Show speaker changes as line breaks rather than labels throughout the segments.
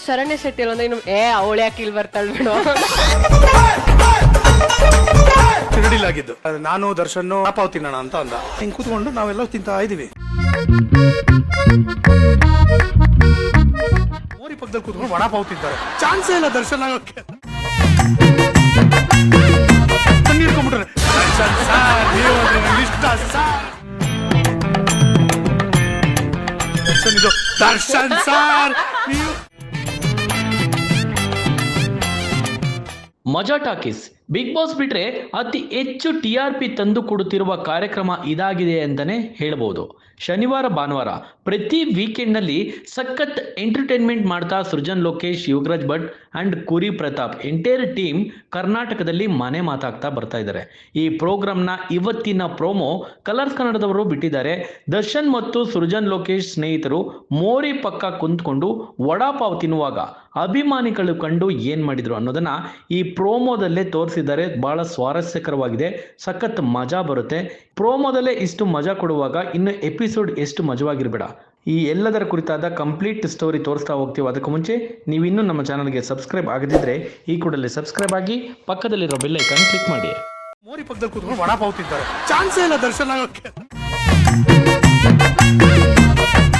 ಶರಣ್ಯ ಶೆಟ್ಟಿ ಅಂದ್ರೆ ಇನ್ನು ಏ, ಅವಳು ಯಾಕೆ ಇಲ್ಲಿ ಬರ್ತಾಳೆ ಬಿಡು.
ಶಿರಡಿಲಾಗಿದ್ದು ಅದು ನಾನು ದರ್ಶನ್ ಪಾವ್ ತಿನ್ನೋಣ ಅಂತ ಅಂದ. ಹಿಂಗ್ ಕೂತ್ಕೊಂಡು ನಾವೆಲ್ಲ ತಿಂತಾ ಇದೀವಿ ಮೋರಿ ಪಕ್ಕದಲ್ಲಿ ಕೂತ್ಕೊಂಡು ವಡಾ ಪಾವ್ ತಿಂತಾರೆ ಚಾನ್ಸೇ ಇಲ್ಲ ದರ್ಶನ್ ಆಗೋಕೆ ಕಣ್ಣೀರ್ ಇಟ್ಕೊಂಡ್ಬಿಟ್ರೆ ದರ್ಶನ್ ಸಾರ್ ನೀವು ಅಂದ್ರೆ ಇಷ್ಟ, ಸಾರ್. ದರ್ಶನ್ ಇದು, ದರ್ಶನ್, ಸಾರ್, ನೀವು
ಮಜಾ ಟಾಕೀಸ್ ಬಿಗ್ ಬಾಸ್ ಬಿಟ್ರೆ ಅತಿ ಹೆಚ್ಚು ಟಿ ಆರ್ ಪಿ ತಂದು ಕೊಡುತ್ತಿರುವ ಕಾರ್ಯಕ್ರಮ ಇದಾಗಿದೆ ಅಂತಾನೆ ಹೇಳ್ಬೋದು. ಶನಿವಾರ, ಭಾನುವಾರ ಪ್ರತಿ ವೀಕೆಂಡ್ನಲ್ಲಿ ಸಖತ್ ಎಂಟರ್ಟೈನ್ಮೆಂಟ್ ಮಾಡ್ತಾ Srujan, Lokesh Yuvraj Bhat and Kuri Pratap entire team ಕರ್ನಾಟಕದಲ್ಲಿ ಮನೆ ಮಾತಾಗ್ತಾ ಬರ್ತಾ ಇದ್ದಾರೆ. ಈ ಪ್ರೋಗ್ರಾಮ್ನ ಇವತ್ತಿನ ಪ್ರೋಮೋ ಕಲರ್ಸ್ ಕನ್ನಡದವರು ಬಿಟ್ಟಿದ್ದಾರೆ. ದರ್ಶನ್ ಮತ್ತು ಸೃಜನ್, ಲೋಕೇಶ್ ಸ್ನೇಹಿತರು ಮೋರಿ ಪಕ್ಕ ಕುಂತ್ಕೊಂಡು ವಡಾಪಾವ್ ತಿನ್ನುವಾಗ ಅಭಿಮಾನಿಗಳು ಕಂಡು ಏನ್ ಮಾಡಿದ್ರು ಅನ್ನೋದನ್ನ ಈ ಪ್ರೋಮೋದಲ್ಲೇ ತೋರಿಸಿದ್ದಾರೆ. ಬಹಳ ಸ್ವಾರಸ್ಯಕರವಾಗಿದೆ. ಸಖತ್ ಮಜಾ ಬರುತ್ತೆ. ಪ್ರೋಮೋದಲ್ಲೇ ಇಷ್ಟು ಮಜಾ ಕೊಡುವಾಗ ಇನ್ನು ಎಪಿಸೋಡ್ ಎಷ್ಟು ಮಜವಾಗಿರ್ಬೇಡ. ಈ ಎಲ್ಲದರ ಕುರಿತಾದ ಕಂಪ್ಲೀಟ್ ಸ್ಟೋರಿ ತೋರಿಸ್ತಾ ಹೋಗ್ತೀವಿ. ಅದಕ್ಕೂ ಮುಂಚೆ ನೀವು ಇನ್ನೂ ನಮ್ಮ ಚಾನಲ್ಗೆ ಸಬ್ಸ್ಕ್ರೈಬ್ ಆಗದಿದ್ರೆ ಈ ಕೂಡಲೇ ಸಬ್ಸ್ಕ್ರೈಬ್ ಆಗಿ ಪಕ್ಕದಲ್ಲಿರೋ ಬೆಲ್ ಐಕಾನ್ ಕ್ಲಿಕ್ ಮಾಡಿ.
ಮೋರಿ ಪಕ್ಕದಲ್ಲಿ ಕೂತ್ಕೊಂಡು ಒಣ ತಿಂತಾರೆ. ಚಾನ್ಸೇ ಇಲ್ಲ ದರ್ಶನ ಆಗೋಕೆ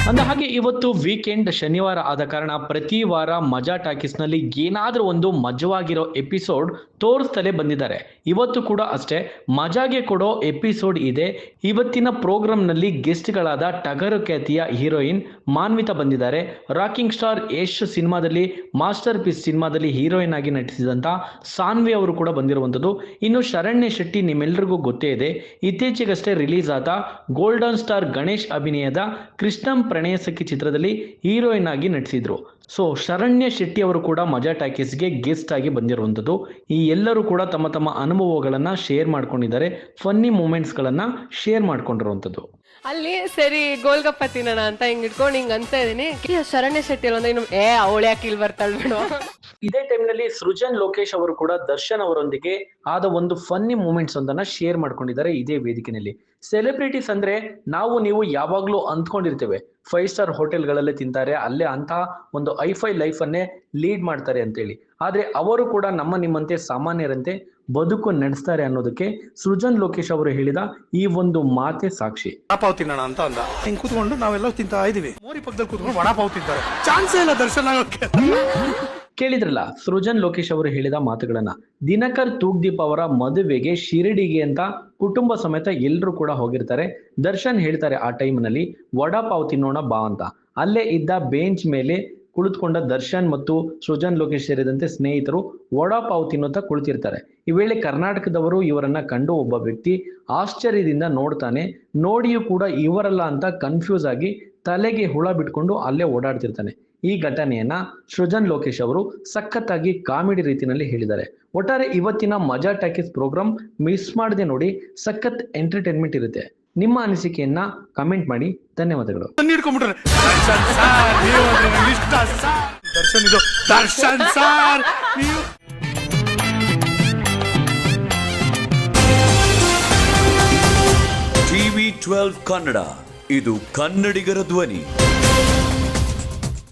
ಅಂದ ಹಾಗೆ ಇವತ್ತು ವೀಕೆಂಡ್ ಶನಿವಾರ ಆದ ಕಾರಣ ಪ್ರತಿ ವಾರ ಮಜಾ ಟಾಕೀಸ್ನಲ್ಲಿ ಏನಾದರೂ ಒಂದು ಮಜವಾಗಿರೋ ಎಪಿಸೋಡ್ ತೋರಿಸ್ತಲೇ ಬಂದಿದ್ದಾರೆ. ಇವತ್ತು ಕೂಡ ಅಷ್ಟೇ ಮಜಾಗೆ ಕೊಡೋ ಎಪಿಸೋಡ್ ಇದೆ. ಇವತ್ತಿನ ಪ್ರೋಗ್ರಾಮ್ನಲ್ಲಿ ಗೆಸ್ಟ್ ಗಳಾದ ಟಗರು ಖ್ಯಾತಿಯ ಹೀರೋಯಿನ್ ಮಾನ್ವಿತ ಬಂದಿದ್ದಾರೆ. ರಾಕಿಂಗ್ ಸ್ಟಾರ್ ಯಶ್ ಸಿನಿಮಾದಲ್ಲಿ ಮಾಸ್ಟರ್ ಪೀಸ್ ಸಿನಿಮಾದಲ್ಲಿ ಹೀರೋಯಿನ್ ಆಗಿ ನಟಿಸಿದಂತ ಸಾನ್ವಿ ಅವರು ಕೂಡ ಬಂದಿರುವಂತದ್ದು ಇನ್ನು ಶರಣ್ಯ ಶೆಟ್ಟಿ ನಿಮ್ಮೆಲ್ಲರಿಗೂ ಗೊತ್ತೇ ಇದೆ. ಇತ್ತೀಚೆಗಷ್ಟೇ ರಿಲೀಸ್ ಆದ ಗೋಲ್ಡನ್ ಸ್ಟಾರ್ ಗಣೇಶ್ ಅಭಿನಯದ ಕೃಷ್ಣಂ ಪ್ರಣಯ ಸಖಿ ಚಿತ್ರದಲ್ಲಿ ಹೀರೋಯಿನ್ ಆಗಿ ನಟಿಸಿದ್ರು. ಸೊ, ಶರಣ್ಯ ಶೆಟ್ಟಿ ಅವರು ಕೂಡ ಮಜಾ ಟಾಕೀಸ್ಗೆ ಗೆಸ್ಟ್ ಆಗಿ ಬಂದಿರುವಂಥದ್ದು. ಈ ಎಲ್ಲರೂ ಕೂಡ ತಮ್ಮ ತಮ್ಮ ಅನುಭವಗಳನ್ನು ಶೇರ್ ಮಾಡ್ಕೊಂಡಿದ್ದಾರೆ. ಫನ್ನಿ ಮೂಮೆಂಟ್ಸ್ಗಳನ್ನು ಶೇರ್ ಮಾಡ್ಕೊಂಡಿರುವಂಥದ್ದು.
ಅಲ್ಲಿ, ಸರಿ ಗೋಲ್ಗಪ್ಪ ತಿನ್ನೋಣ ಅಂತ ಹಿಂಗ್ ಇಟ್ಕೊಂಡು ಹಿಂಗ್ ಅಂತ ಇದೀನಿ ಶರಣ್ಯ ಶೆಟ್ಟಿ ಅಂದ್ರೆ ಏ, ಅವಳು ಯಾಕೆ ಇಲ್ಲಿ ಬರ್ತಾಳೆ
ಇದೇ ಟೈಮ್ನಲ್ಲಿ ಸೃಜನ್ ಲೋಕೇಶ್ ಅವರು ಕೂಡ ದರ್ಶನ್ ಅವರೊಂದಿಗೆ ಆದ ಒಂದು ಫನ್ನಿ ಮೂಮೆಂಟ್ಸ್ ಒಂದನ್ನ ಶೇರ್ ಮಾಡ್ಕೊಂಡಿದ್ದಾರೆ ಇದೇ ವೇದಿಕೆನಲ್ಲಿ. ಸೆಲೆಬ್ರಿಟೀಸ್ ಅಂದ್ರೆ ನಾವು ನೀವು ಯಾವಾಗ್ಲೂ ಅಂದ್ಕೊಂಡಿರ್ತೇವೆ ಫೈವ್ ಸ್ಟಾರ್ ಹೋಟೆಲ್ಗಳಲ್ಲೇ ತಿಂತಾರೆ, ಅಲ್ಲೇ ಅಂತ ಒಂದು ಐಫೈ ಲೈಫ್ ಅನ್ನೇ ಲೀಡ್ ಮಾಡ್ತಾರೆ ಅಂತೇಳಿ. ಆದ್ರೆ ಅವರು ಕೂಡ ನಮ್ಮ ನಿಮ್ಮಂತೆ ಸಾಮಾನ್ಯರಂತೆ ಬದುಕು ನಡೆಸ್ತಾರೆ ಅನ್ನೋದಕ್ಕೆ ಸೃಜನ್ ಲೋಕೇಶ್ ಅವರು ಹೇಳಿದ ಈ ಒಂದು ಮಾತೆ ಸಾಕ್ಷಿ.
ವಡಾಪಾವ್ ತಿನ್ನೋಣ ಅಂತ ಅಂದ. ಹಿಂಗ್ ಕೂತ್ಕೊಂಡು ನಾವೆಲ್ಲ ತಿಂತಾ ಇದೀವಿ ಮೋರಿ ಪಕ್ಕದಲ್ಲಿ ಕೂತ್ಕೊಂಡು ವಡಾಪಾವ್ ತಿಂತಾರೆ. ಚಾನ್ಸೇ ಇಲ್ಲ ದರ್ಶನ ಆಗೋಕೆ
ಕೇಳಿದ್ರಲ್ಲ, ಸೃಜನ್ ಲೋಕೇಶ್ ಅವರು ಹೇಳಿದ ಮಾತುಗಳನ್ನ. ದಿನಕರ್ ತೂಗ್ದೀಪ್ ಅವರ ಮದುವೆಗೆ ಶಿರಡಿಗೆ ಅಂತ ಕುಟುಂಬ ಸಮೇತ ಎಲ್ಲರೂ ಕೂಡ ಹೋಗಿರ್ತಾರೆ. ದರ್ಶನ್ ಹೇಳ್ತಾರೆ ಆ ಟೈಮ್ನಲ್ಲಿ ವಡಾಪಾವ್ ತಿನ್ನೋಣ ಬಾ ಅಂತ. ಅಲ್ಲೇ ಇದ್ದ ಬೆಂಚ್ ಮೇಲೆ ಕುಳಿತುಕೊಂಡ ದರ್ಶನ್ ಮತ್ತು ಸೃಜನ್ ಲೋಕೇಶ್ ಸೇರಿದಂತೆ ಸ್ನೇಹಿತರು ವಡಾಪಾವ್ ತಿನ್ನುತ್ತಾ ಕುಳಿತಿರ್ತಾರೆ. ಈ ವೇಳೆ ಕರ್ನಾಟಕದವರು ಇವರನ್ನ ಕಂಡು ಒಬ್ಬ ವ್ಯಕ್ತಿ ಆಶ್ಚರ್ಯದಿಂದ ನೋಡ್ತಾನೆ. ನೋಡಿಯೂ ಕೂಡ ಇವರಲ್ಲ ಅಂತ ಕನ್ಫ್ಯೂಸ್ ಆಗಿ ತಲೆಗೆ ಹುಳ ಬಿಟ್ಕೊಂಡು ಅಲ್ಲೇ ಓಡಾಡ್ತಿರ್ತಾನೆ. ಈ ಘಟನೆಯನ್ನ ಸೃಜನ್ ಲೋಕೇಶ್ ಅವರು ಸಖತ್ತಾಗಿ ಕಾಮಿಡಿ ರೀತಿಯಲ್ಲಿ ಹೇಳಿದ್ದಾರೆ. ಒಟ್ಟಾರೆ ಇವತ್ತಿನ ಮಜಾ ಟಾಕೀಸ್ ಪ್ರೋಗ್ರಾಮ್ ಮಿಸ್ ಮಾಡದೆ ನೋಡಿ ಸಖತ್ ಎಂಟರ್ಟೈನ್ಮೆಂಟ್ ಇರುತ್ತೆ. ನಿಮ್ಮ ಅನಿಸಿಕೆಯನ್ನ ಕಮೆಂಟ್ ಮಾಡಿ. ಧನ್ಯವಾದಗಳು.
ದರ್ಶನ್ ಇದು. ದರ್ಶನ್ ಸಾರ್ ನೀವು
ಟಿವಿ ಟ್ವೆಲ್ವ್ ಕನ್ನಡ ಇದು ಕನ್ನಡಿಗರ ಧ್ವನಿ.